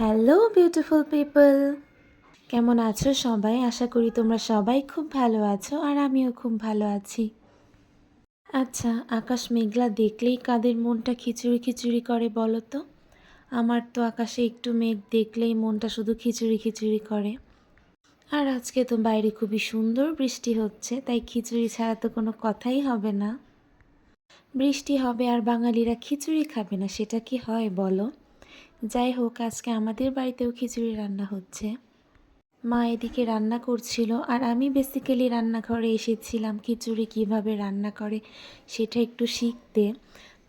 Hello beautiful people কেমন আছো সবাই? আশা করি তোমরা সবাই খুব ভালো আছো আর আমিও খুব ভালো আছি। আচ্ছা আকাশ মেঘলা দেখলেই কাদের মনটা খিচুড়ি খিচুড়ি করে বলো তো? আমার তো আকাশে একটু মেঘ দেখলেই মনটা শুধু খিচুড়ি খিচুড়ি করে। আর আজকে তো বাইরে খুবই সুন্দর বৃষ্টি হচ্ছে, তাই খিচুড়ি ছাড়া তো কোনো কথাই হবে না। বৃষ্টি হবে আর বাঙালিরা খিচুড়ি খাবে না, সেটা কি হয় বলো? যাই হোক, আজকে আমাদের বাড়িতেও খিচুড়ি রান্না হচ্ছে। মা এদিকে রান্না করছিল আর আমি বেসিক্যালি রান্নাঘরে এসেছিলাম খিচুড়ি কীভাবে রান্না করে সেটা একটু শিখতে।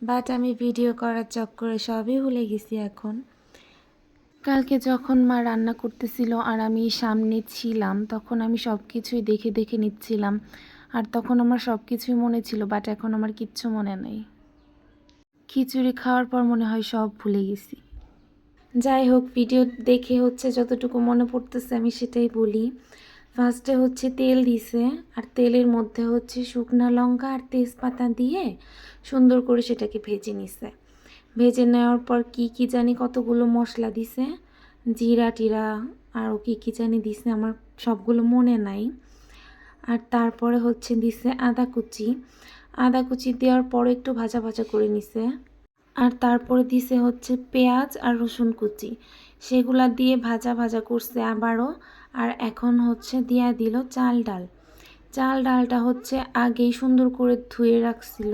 বাট আমি ভিডিও করার চক্করে সবই ভুলে গেছি এখন। কালকে যখন মা রান্না করতেছিল আর আমি সামনে ছিলাম, তখন আমি সব কিছুই দেখে দেখে নিচ্ছিলাম। আর তখন আমার সব কিছুই মনে ছিল বাট এখন আমার কিচ্ছু মনে নেই। খিচুড়ি খাওয়ার পর মনে হয় সব ভুলে গেছি। যাই হোক ভিডিও দেখে হচ্ছে যতটুকু মনে পড়তেছে আমি সেটাই বলি। ফার্স্টে হচ্ছে তেল দিছে, আর তেলের মধ্যে হচ্ছে শুকনা লঙ্কা আর তেজপাতা দিয়ে সুন্দর করে সেটাকে ভেজে নিছে। ভেজে নেওয়ার পর কি কি জানি কতগুলো মশলা দিছে, জিরা টিরা আর কি কি জানি দিছে, আমার সবগুলো মনে নাই। আর তারপরে হচ্ছে দিছে আদা কুচি। আদা কুচি দেওয়ার পরে একটু ভাজা ভাজা করে নিছে। আর তারপরে দিছে হচ্ছে পেঁয়াজ আর রসুন কুচি। সেগুলা দিয়ে ভাজা ভাজা করছে আবারও আর এখন হচ্ছে দিয়া দিল চাল ডাল। চাল ডালটা হচ্ছে আগেই সুন্দর করে ধুয়ে রাখছিল।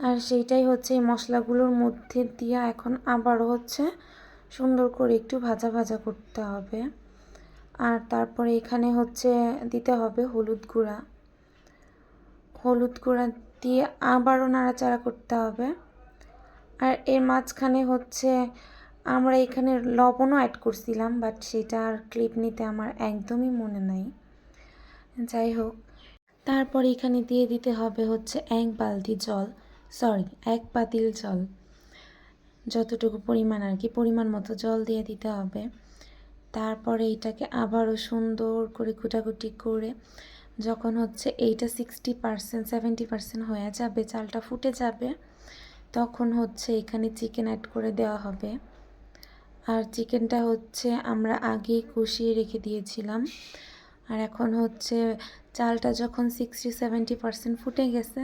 আর সেইটাই হচ্ছে এই মশলাগুলোর মধ্যে দিয়া এখন আবারও হচ্ছে সুন্দর করে একটু ভাজা ভাজা করতে হবে। আর তারপরে এখানে হচ্ছে দিতে হবে হলুদ গুঁড়া। হলুদ গুঁড়া দিয়ে আবারও নাড়াচাড়া করতে হবে। আর এর মাঝখানে হচ্ছে আমরা এখানে লবণও অ্যাড করছিলাম বাট সেটা আর ক্লিপ নিতে আমার একদমই মনে নাই। যাই হোক, তারপর এখানে দিয়ে দিতে হবে হচ্ছে এক বালতি জল সরি এক পাতিল জল। যতটুকু পরিমাণ আর কি, পরিমাণ মতো জল দিয়ে দিতে হবে। তারপরে এইটাকে আবারও সুন্দর করে কুটাকুটি করে যখন হচ্ছে এইটা সিক্সটি পারসেন্ট সেভেন্টি পারসেন্ট হয়ে যাবে, চালটা ফুটে যাবে তখন হচ্ছে এখানে চিকেন অ্যাড করে দেওয়া হবে। আর চিকেনটা হচ্ছে আমরা আগেই কষিয়ে রেখে দিয়েছিলাম। আর এখন হচ্ছে চালটা যখন সিক্সটি সেভেন্টি পারসেন্ট ফুটে গেছে,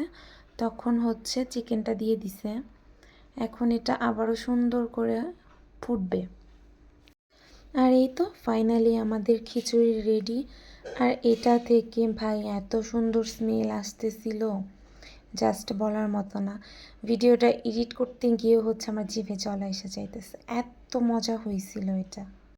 তখন হচ্ছে চিকেনটা দিয়ে দিছে। এখন এটা আবারও সুন্দর করে ফুটবে। আর এই তো ফাইনালি আমাদের খিচুড়ি রেডি আর এটা থেকে ভাই এত সুন্দর স্মেল আসতেছিল। জাস্ট বলার মতো না। ভিডিওটা এডিট করতে গিয়েও হচ্ছে আমার জিভে জল এসে যাইতেছে। এত মজা হয়েছিল এটা।